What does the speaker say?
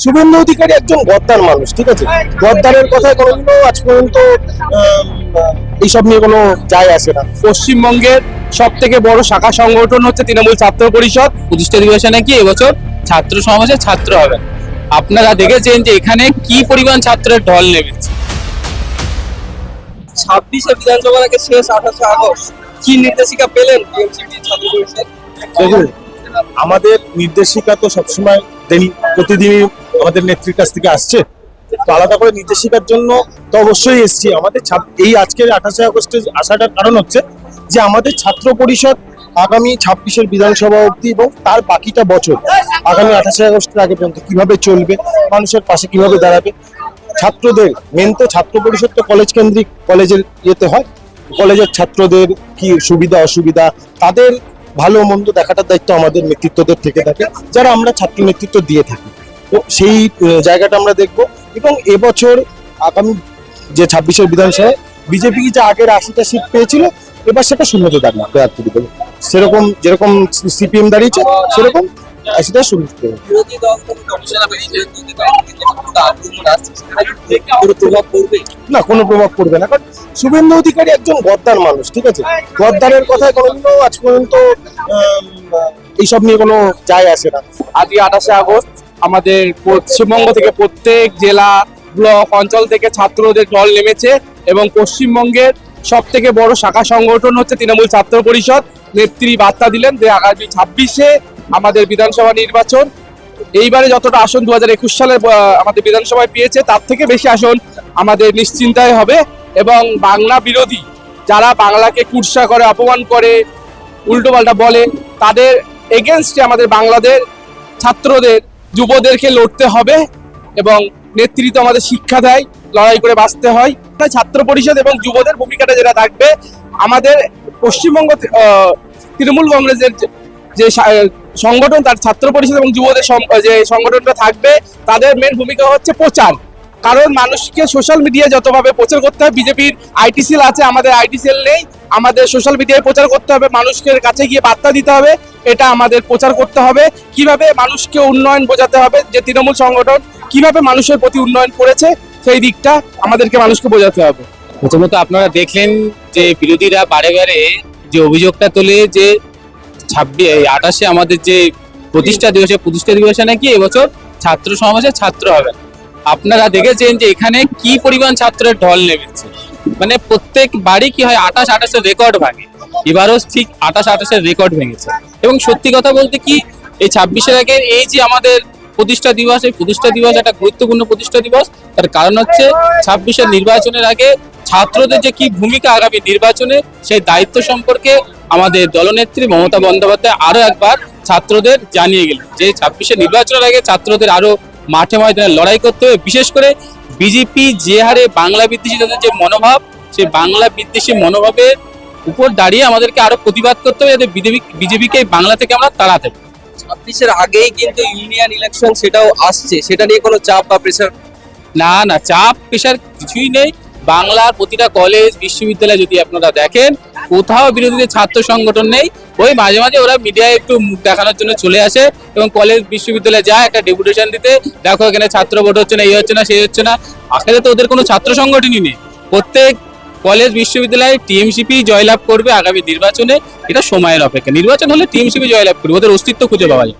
শুভেন্দু অধিকারী একজন গদ্দার মানুষ, ঠিক আছে? গদ্দারের কথায় কোনোদিনও আজ পর্যন্ত এইসব নিয়ে কোনো যায় আসে না। পশ্চিমবঙ্গের সব থেকে বড় শাখা সংগঠন হচ্ছে তৃণমূল ছাত্র পরিষদ। প্রতিষ্ঠা দিবসে নাকি? এবছর ছাত্র সমাবেশে ছাত্র হবেন আপনারা দেখেছেন যে এখানে কি পরিমাণ ছাত্রের ঢল নেমেছে। ছাব্বিশে বিধানসভার আগে শেষ, আঠাশে আগস্ট। কি নির্দেশিকা পেলেন ছাত্র পরিষদ? আমাদের নির্দেশিকা তো সবসময় দেন- প্রতিদিনই আমাদের নেত্রীর কাছ থেকে আসছে। তো আলাদা করে নির্দেশিকার জন্য তো অবশ্যই এসছি। আমাদের এই আজকের আঠাশে আগস্টে আসাটার কারণ হচ্ছে যে আমাদের ছাত্র পরিষদ আগামী ছাব্বিশের বিধানসভা অবধি এবং তার বাকিটা বছর আগামী আঠাশে আগস্টের আগে পর্যন্ত কীভাবে চলবে, মানুষের পাশে কীভাবে দাঁড়াবে, ছাত্রদের মেন তো ছাত্র পরিষদ তো কলেজ কেন্দ্রিক কলেজের ইয়েতে হয়। কলেজের ছাত্রদের কি সুবিধা, অসুবিধা, তাদের ভালো মন্দ দেখাটার দায়িত্ব আমাদের নেতৃত্বদের থেকে থাকে, যারা আমরা ছাত্র নেতৃত্ব দিয়ে থাকি। তো সেই জায়গাটা আমরা দেখব। এবং এবছর আগামী যে ছাব্বিশের বিধানসভায় বিজেপি যে আগের আশিটা সিট পেয়েছিল এবার সেটা শূন্যতে দাঁড়িয়ে প্রার্থী দেবে সেরকম যেরকম সিপিএম দাঁড়িয়েছে সেরকম আশিটা শূন্য বিরোধী দল কোনো কমিশনার বেরিয়েছে যদি বাইরে থেকে কোনো আক্রমণ আসছে সেখানে কি কোনো প্রভাব পড়বে? না কোনো প্রভাব পড়বে না। কারণ শুভেন্দু অধিকারী একজন গদ্দার মানুষ ঠিক আছে? গদ্দারের কথায় কোনোদিনও আজ পর্যন্ত এইসব নিয়ে কোনো যায় আসে না। আজকে আঠাশে আগস্ট আমাদের পশ্চিমবঙ্গ থেকে প্রত্যেক জেলা ব্লক অঞ্চল থেকে ছাত্রদের দল নেমেছে এবং পশ্চিমবঙ্গের সব থেকে বড় শাখা সংগঠন হচ্ছে তৃণমূল ছাত্র পরিষদ। নেত্রী বার্তা দিলেন যে আগামী ছাব্বিশে আমাদের বিধানসভা নির্বাচন। এইবারে যতটা আসন দু হাজার একুশ সালে আমাদের বিধানসভায় পেয়েছে, তার থেকে বেশি আসন আমাদের নিশ্চিন্তায় হবে এবং বাংলা বিরোধী যারা বাংলাকে কুৎসা করে, অপমান করে, উল্টোপাল্টা বলে, তাদের এগেনস্টে আমাদের বাংলাদেশ ছাত্রদের যুবদেরকে লড়তে হবে এবং নেতৃত্ব আমাদের শিক্ষা দেয়, লড়াই করে বাঁচতে হয়। তাই ছাত্র পরিষদ এবং যুবদের ভূমিকাটা যেটা থাকবে, আমাদের পশ্চিমবঙ্গ তৃণমূল কংগ্রেসের যে- সংগঠন, তার ছাত্র পরিষদ এবং যুবদের যে সংগঠনটা থাকবে, তাদের মেন ভূমিকা হচ্ছে প্রচার। কারণ মানুষকে সোশ্যাল মিডিয়ায় যতভাবে প্রচার করতে হয়, বিজেপির আইটি সেল আছে, আমাদের আইটি সেল নেই, আমাদের সোশ্যাল মিডিয়ায় প্রচার করতে হবে, মানুষের কাছে গিয়ে বার্তা দিতে হবে, এটা আমাদের প্রচার করতে হবে। কীভাবে মানুষকে উন্নয়ন বোঝাতে হবে, যে তৃণমূল সংগঠন কীভাবে মানুষের প্রতি উন্নয়ন করেছে, সেই দিকটা আমাদেরকে মানুষকে বোঝাতে হবে। প্রথমত আপনারা দেখলেন যে বিরোধীরা বারে বারে যে অভিযোগটা তোলে যে ছাব্বিশ আঠাশে আমাদের যে প্রতিষ্ঠা দিবসে প্রতিষ্ঠা দিবসে নাকি এবছর ছাত্র সমাবেশে ছাত্র হবেন আপনারা দেখেছেন যে এখানে কি পরিমাণ ছাত্রের ঢল নেমেছে? মানে প্রত্যেক বাড়ি কি হয় আঠাশ আঠাশের রেকর্ড ভাঙে। এবারও ঠিক আঠাশ আঠাশের রেকর্ড ভেঙেছে। এবং সত্যি কথা বলতে কি, এই ছাব্বিশের আগে এই যে আমাদের প্রতিষ্ঠা দিবস, এই প্রতিষ্ঠা দিবস একটা গুরুত্বপূর্ণ প্রতিষ্ঠা দিবস। তার কারণ হচ্ছে ছাব্বিশের নির্বাচনের আগে ছাত্রদের যে কি ভূমিকা আগামী নির্বাচনে, সেই দায়িত্ব সম্পর্কে আমাদের দলনেত্রী মমতা বন্দ্যোপাধ্যায় আরও একবার ছাত্রদের জানিয়ে গেলেন যে ছাব্বিশের নির্বাচনের আগে ছাত্রদের আরও মাঠে ময়দানে লড়াই করতে হবে। বিশেষ করে বিজেপি যে হারে বাংলা বিদ্বেষী তাদের যে মনোভাব সেই বাংলা বিদ্বেষী মনোভাবের উপর দাঁড়িয়ে আমাদেরকে আরও প্রতিবাদ করতে হবে যাতে বিজেপি বিজেপিকে বাংলা থেকে আমরা তাড়াতে পারি। ছাব্বিশের আগেই কিন্তু ইউনিয়ন ইলেকশন সেটাও আসছে। সেটা নিয়ে কোনো চাপ বা প্রেশার না না চাপ প্রেশার কিছুই নেই। বাংলার প্রতিটা কলেজ বিশ্ববিদ্যালয় যদি আপনারা দেখেন, কোথাও বিরোধীদের ছাত্র সংগঠন নেই। ওই মাঝে মাঝে ওরা মিডিয়ায় একটু মুখ দেখানোর জন্য চলে আসে এবং কলেজ বিশ্ববিদ্যালয়ে যায়, একটা ডেপুটেশন দিতে। দেখো এখানে ছাত্র ভোট হচ্ছে না, এই হচ্ছে না, সেই হচ্ছে না। আসলে তো ওদের কোনো ছাত্র সংগঠনই নেই। প্রত্যেক কলেজ বিশ্ববিদ্যালয়ে টিএমসিপি জয়লাভ করবে আগামী নির্বাচনে। এটা সময়ের অপেক্ষা। নির্বাচন হলে টিএমসিপি জয়লাভ করবে। ওদের অস্তিত্ব খুঁজে পাওয়া যায়।